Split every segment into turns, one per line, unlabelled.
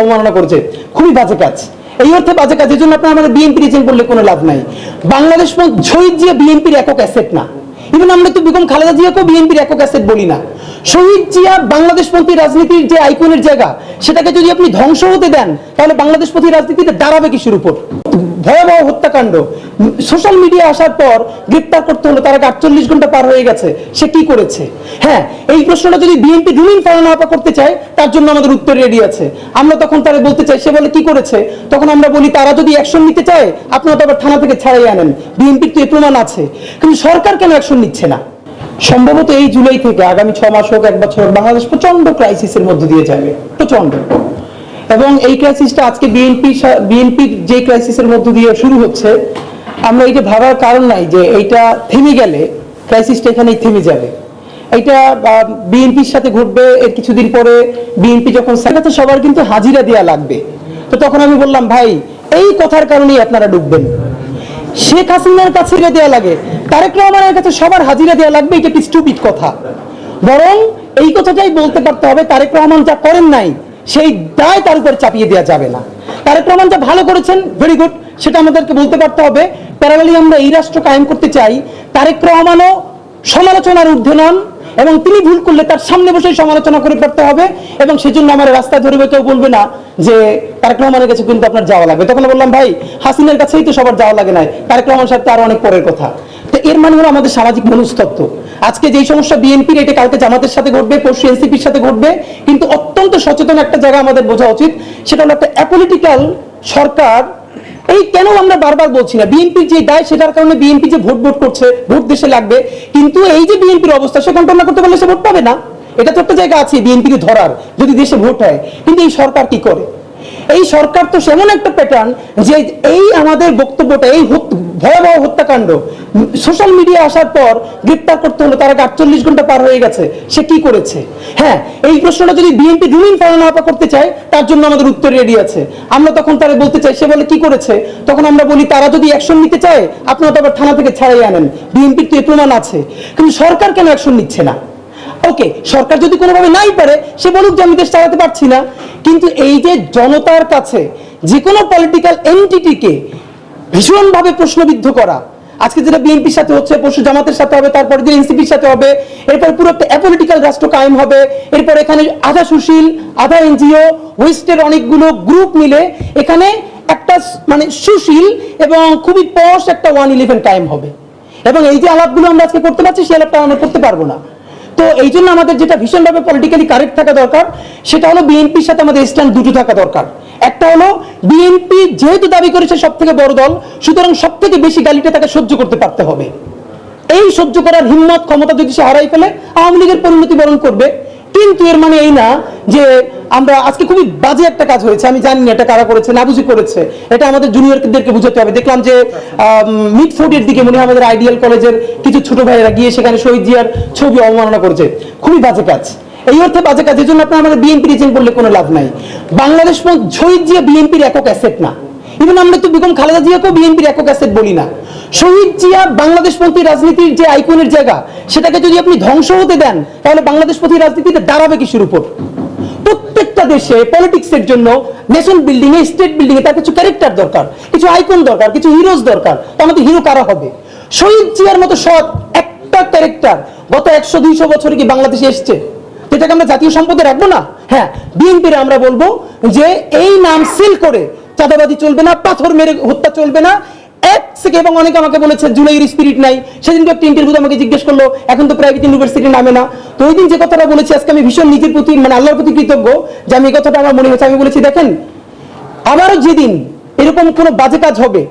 অবমাননা করেছে। খুবই বাজে কাজ। এই অর্থে বাজে কাজ এই জন্য আপনার আমাদের বিএনপি রিজেন করলে কোনো লাভ নাই। বাংলাদেশ শহীদ জিয়া বিএনপির একক অ্যাসেট না। ইভেন আমরা তো বেগম খালেদা জিয়াকেও বিএনপির একক অ্যাসেট বলি না। শহীদ জিয়া বাংলাদেশ বাংলাদেশপন্থী রাজনীতির যে আইকনের জায়গা, সেটাকে যদি আপনি ধ্বংস হতে দেন, তাহলে বাংলাদেশ বাংলাদেশপন্থী রাজনীতিতে দাঁড়াবে কিসের উপর? ভয়াবহ হত্যাকাণ্ড। সোশ্যাল মিডিয়া আসার পর গ্রেপ্তার করতে হলো, তার আগে আটচল্লিশ ঘণ্টা পার হয়ে গেছে। সে কি করেছে? হ্যাঁ এই প্রশ্নটা যদি বিএনপি রুলিং ফারানা আপা করতে চায়, তার জন্য আমাদের উত্তর রেডি আছে। আমরা তখন তারা বলতে চাই, সে বলে, কি করেছে? তখন আমরা বলি, তারা যদি অ্যাকশন নিতে চায়, আপনারা তো আবার থানা থেকে ছাড়াই আনেন। বিএনপির তো এ প্রমাণ আছে। কিন্তু সরকার কেন অ্যাকশন নিচ্ছে না? সম্ভবত এই জুলাই থেকে আগামী ছ মাস হোক, এক বছর বাংলাদেশ প্রচণ্ড ক্রাইসিসের মধ্যে দিয়ে যাবে। প্রচণ্ড এবং এই ক্রাইসিসটা আজকে বিএনপি বিএনপির যে ক্রাইসিসের মধ্য দিয়ে শুরু হচ্ছে, আমরা এটা ভাবার কারণ নাই যে এইটা থেমে গেলে ক্রাইসিসটা এখানেই থেমে যাবে। এটা বিএনপির সাথে ঘটবে, এর কিছুদিন পরে বিএনপি যখন সেটাতে সবার কিন্তু হাজিরা দেওয়া লাগবে। তো তখন আমি বললাম, ভাই, এই কথার কারণেই আপনারা ডুববেন। শেখ হাসিনার কাছে দেওয়া লাগে, তারেক রহমানের কাছে সবার হাজিরা দেওয়া লাগবে, এটা একটি স্টুপিড কথা। বরং এই কথাটাই বলতে পারতে হবে, তারেক রহমান যা করেন নাই সেই দায় তার উপর চাপিয়ে দেওয়া যাবে না। তারেক রহমান যা ভালো করেছেন ভেরি গুড সেটা আমাদেরকে বলতে পারতে হবে। প্যারালালি আমরা এই রাষ্ট্র কায়েম করতে চাই। তারেক রহমানও সমালোচনার ঊর্ধ্বে নন এবং তিনি ভুল করলে তার সামনে বসে সমালোচনা করে করতে হবে এবং সেজন্য আমার রাস্তায় ধরবে, কেউ বলবে না যে তারেক রহমানের কাছে কিন্তু আপনার যাওয়া লাগবে। তখন বললাম, ভাই, হাসিনের কাছেই তো সবার যাওয়া লাগে নাই। তারেক রহমান সাহেব তো আরও অনেক পরের কথা। তো এর মানে হলো আমাদের সামাজিক মনস্তত্ত্ব। আজকে যেই সমস্যা বিএনপির, এটা কালকে জামাতের সাথে ঘটবে, পরশু এনসিপির সাথে ঘটবে, কিন্তু অত্যন্ত সচেতন একটা জায়গা আমাদের বোঝা উচিত, সেটা হলো একটা অ্যাপলিটিক্যাল সরকার। এই কেন আমরা বারবার বলছি না? বিএনপির যে দায়, সেটার কারণে বিএনপি যে ভোট ভোট করছে, ভোট দেশে লাগবে, কিন্তু এই যে বিএনপির অবস্থা, সে কন্ট্রোল না করতে পারলে সে ভোট পাবে না। এটা তো একটা জায়গা আছে, বিএনপিকে ধরার, যদি দেশে ভোট হয়। কিন্তু এই সরকার কি করে? এই সরকার তো সেমন একটা প্যাটার্ন যে এই আমাদের বক্তব্যটা, এই ভয়াবহ হত্যাকাণ্ড সোশ্যাল মিডিয়া আসার পর গ্রেপ্তার করতে হলো তার আগে আটচল্লিশ ঘণ্টা পার হয়ে গেছে। সে কি করেছে? হ্যাঁ এই প্রশ্নটা যদি বিএনপি ফারানা আপা করতে চায়, তার জন্য আমাদের উত্তর রেডি আছে। আমরা তখন তারা বলতে চাই, সে বলে কি করেছে? তখন আমরা বলি, তারা যদি অ্যাকশন নিতে চায়, আপনারা তো আবার থানা থেকে ছাড়াই আনেন। বিএনপির তো এ প্রমাণ আছে। কিন্তু সরকার কেন অ্যাকশন নিচ্ছে না? ওকে, সরকার যদি কোনোভাবে নাই পারে, সে বলুক যে আমি দেশ চালাতে পারছি না। কিন্তু এই যে জনতার কাছে যে কোনো পলিটিক্যাল এন্টিটিকে ভীষণভাবে প্রশ্নবিদ্ধ করা, আজকে যেটা বিএনপির সাথে হচ্ছে, পরশু জামাতের সাথে হবে, তারপরে যে এনসিপির সাথে হবে, এরপর পুরো একটা অ্যাপলিটিক্যাল রাষ্ট্র কায়েম হবে, এরপর এখানে আধা সুশীল, আধা এনজিও, ওয়েস্টের অনেকগুলো গ্রুপ মিলে এখানে একটা মানে সুশীল এবং খুবই পশ একটা ওয়ান ইলেভেন কায়েম হবে। এবং এই যে আলাপগুলো আমরা আজকে করতে পারছি, সেই আলাপটা আমরা করতে পারব না। তো এই জন্য আমাদের যেটা ভীষণভাবে পলিটিক্যালি কারেক্ট থাকা দরকার, সেটা হলো বিএনপির সাথে আমাদের স্ট্যান্ড দুটো থাকা দরকার। একটা হলো বিএনপি যেহেতু দাবি করেছে সব থেকে বড় দল, সুতরাং সব থেকে বেশি গালিটা তাকে সহ্য করতে পারতে হবে। এই সহ্য করার হিম্মত, ক্ষমতা যদি সে হারাই ফেলে, আওয়ামী লীগের পরিণতি বরণ করবে। কিন্তু এর মানে এই না যে আমরা আজকে খুবই বাজে একটা কাজ হয়েছে, আমি জানি না এটা কারা করেছে, নাবুজি করেছে। এটা আমাদের জুনিয়রদেরকে বুঝাতে হবে। দেখলাম যে মিড ফোর্টের দিকে মনে হয় আমাদের আইডিয়াল কলেজের কিছু ছোট ভাইয়েরা গিয়ে সেখানে শহীদ জিয়ার ছবি অবমাননা করেছে। খুবই বাজে কাজ। এই অর্থে বাজে কাজ এই জন্য আপনার আমাদের বিএনপি রিজেন করলে কোনো লাভ নাই। বাংলাদেশ শহীদ জিয়া বিএনপির একক অ্যাসেট না। ইভেন আমরা তো বেগম খালেদা জিয়াকেও বিএনপির একক অ্যাসেট বলি না। শহীদ জিয়া বাংলাদেশপন্থী রাজনীতির যে আইকনের জায়গা, সেটাকে যদি আপনি ধ্বংস হতে দেন, তাহলে বাংলাদেশপন্থী রাজনীতিতে দাঁড়াবে কিসের উপর? প্রত্যেকটা দেশে পলিটিক্স এর জন্য নেশন বিল্ডিং এ স্টেট বিল্ডিং এ তার কিছু ক্যারেক্টার দরকার, কিছু আইকন দরকার, কিছু হিরোজ দরকার আমাদের হিরো কারা হবে? শহীদ জিয়ার মতো সৎ একটা ক্যারেক্টার গত একশো দুইশো বছরে কি বাংলাদেশে এসছে? তো এটাকে আমরা জাতীয় সম্পদে রাখব না? হ্যাঁ বিএনপির আমরা বলব যে এই নাম সিল করে চাঁদাবাদি চলবে না, পাথর মেরে হত্যা চলবে না থেকে এবং অনেকে আমাকে বলেছে জুলাইয়ের স্পিরিট নাই। সেদিন একটা ইন্টারভিউ আমাকে জিজ্ঞেস করল, এখন তো প্রাইভেট ইউনিভার্সিটি নামে না? তো ওই দিন যে কথাটা বলেছি, আজকে আমি ভীষণ নিজের প্রতি মানে আল্লাহর প্রতি কৃতজ্ঞ যে আমি এই কথাটা আমার মনে হচ্ছে আমি বলেছি, দেখেন আবারও যেদিন এরকম কোনো বাজে কাজ হবে,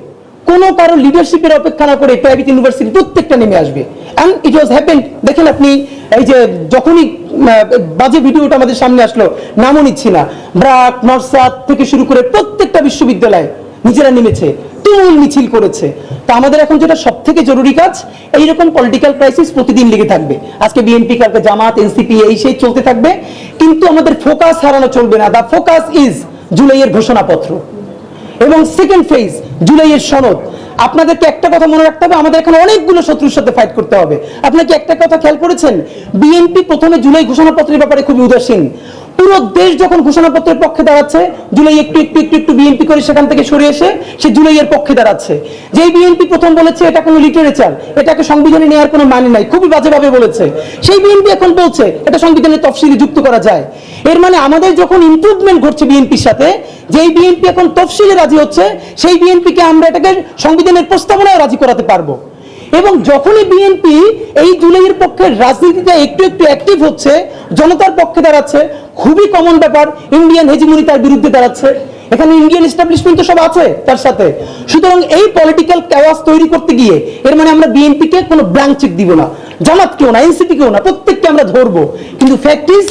কোনো কারও লিডারশিপের অপেক্ষা না করে প্রাইভেট ইউনিভার্সিটি প্রত্যেকটা নেমে আসবে। অ্যান্ড ইট ওয়াজ হ্যাপেন দেখেন আপনি, এই যে যখনই বাজে ভিডিওটা আমাদের সামনে আসলো, নামও নিচ্ছি না। ব্রাক, নরসাদ থেকে শুরু করে প্রত্যেকটা বিশ্ববিদ্যালয় নিজেরা নেমেছে, তুমুল মিছিল করেছে। তো আমাদের এখন যেটা সব থেকে জরুরি কাজ, এইরকম পলিটিক্যাল ক্রাইসিস প্রতিদিন লেগে থাকবে। আজকে বিএনপি কালকে জামাত এনসিপি এই সেই চলতে থাকবে। কিন্তু আমাদের ফোকাস হারানো চলবে না। দা ফোকাস ইজ জুলাইয়ের ঘোষণাপত্র। এবং সেকেন্ড ফেজ জুলাইয়ের সনদ। আপনাদেরকে একটা কথা মনে রাখতে হবে, আমাদের এখানে অনেকগুলো শত্রুর সাথে ফাইট করতে হবে। আপনাকে একটা কথা খেয়াল করেছেন? বিএনপি প্রথমে জুলাই ঘোষণাপত্রের ব্যাপারে খুবই উদাসীন। পুরো দেশ যখন ঘোষণাপত্রের পক্ষে দাঁড়াচ্ছে, জুলাই একটু একটু একটু একটু বিএনপি করে সেখান থেকে সরে এসে সে জুলাইয়ের পক্ষে দাঁড়াচ্ছে। যেই বিএনপি প্রথম বলেছে, এটা কোনো লিটারেচার এটাকে সংবিধানে নেওয়ার কোনো মানে নাই খুবই বাজেভাবে বলেছে। সেই বিএনপি এখন বলছে, এটা সংবিধানের তফসিলি যুক্ত করা যায়। এর মানে আমাদের যখন ইমপ্রুভমেন্ট ঘটছে বিএনপির সাথে, যেই বিএনপি এখন তফসিলে রাজি হচ্ছে, সেই বিএনপিকে আমরা এটাকে সংবিধানের প্রস্তাবনায় রাজি করাতে পারব। এবং যখনই বিএনপি এই জুলাইয়ের পক্ষে রাজনীতিতে একটু একটু অ্যাক্টিভ হচ্ছে, জনতার পক্ষে দাঁড়াচ্ছে, খুবই কমন ব্যাপার ইন্ডিয়ান হেজিমনি তার বিরুদ্ধে দাঁড়াচ্ছে। এখানে ইন্ডিয়ান এস্টাবলিশমেন্ট তো সব আছে তার সাথে। সুতরাং এই পলিটিক্যাল ক্যাওয়াস তৈরি করতে গিয়ে, এর মানে আমরা বিএনপিকে কোনো ব্ল্যাঙ্ক চেক দিব না। জামাত কেউ না এনসিপি কেউ না, প্রত্যেককে আমরা ধরবো। কিন্তু ফ্যাক্টিস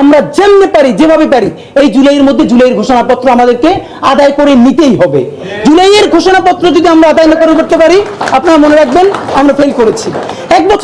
আমরা যেমনি পারি, যেভাবে পারি, এই জুলাইয়ের মধ্যে জুলাইয়ের ঘোষণাপত্র আমাদেরকে আদায় করে নিতেই হবে। জুলাইয়ের ঘোষণাপত্র যদি আমরা আদায় না করে করতে পারি, আপনারা মনে রাখবেন, আমরা ফেল করেছি। এক বছর